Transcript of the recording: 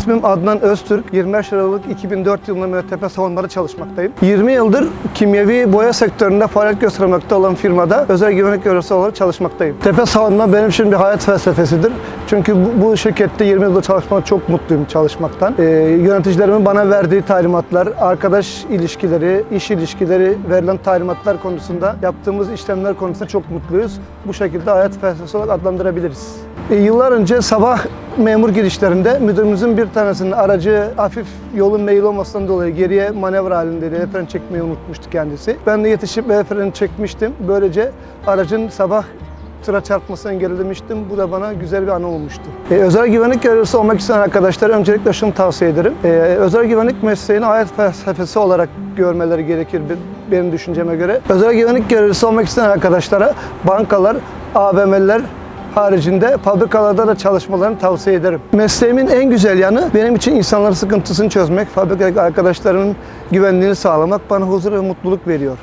İsmim Adnan Öztürk. 25 Aralık 2004 yılında MÖTP savunmada çalışmaktayım. 20 yıldır kimyevi boya sektöründe faaliyet göstermekte olan firmada özel güvenlik görevlisi olarak çalışmaktayım. Tepe savunma benim için bir hayat felsefesidir. Çünkü bu, bu şirkette 20 yıldır çalışmaktan çok mutluyum çalışmaktan. Ee, yöneticilerimin bana verdiği talimatlar, arkadaş ilişkileri, iş ilişkileri, verilen talimatlar konusunda yaptığımız işlemler konusunda çok mutluyuz. Bu şekilde hayat felsefesi olarak adlandırabiliriz. E, yıllar önce sabah memur girişlerinde müdürümüzün bir tanesinin aracı hafif yolun meyil olmasından dolayı geriye manevra halindeydi. El freni çekmeyi unutmuştu kendisi. Ben de yetişip el freni çekmiştim. Böylece aracın sabah tıra çarpmasını engellemiştim. Bu da bana güzel bir anı olmuştu. E, özel güvenlik görevlisi olmak isteyen arkadaşlara öncelikle şunu tavsiye ederim. E, özel güvenlik mesleğini hayat felsefesi olarak görmeleri gerekir benim düşünceme göre. Özel güvenlik görevlisi olmak isteyen arkadaşlara bankalar, AVM'ler, haricinde fabrikalarda da çalışmalarını tavsiye ederim. Mesleğimin en güzel yanı benim için insanların sıkıntısını çözmek, fabrika arkadaşlarımın güvenliğini sağlamak bana huzur ve mutluluk veriyor.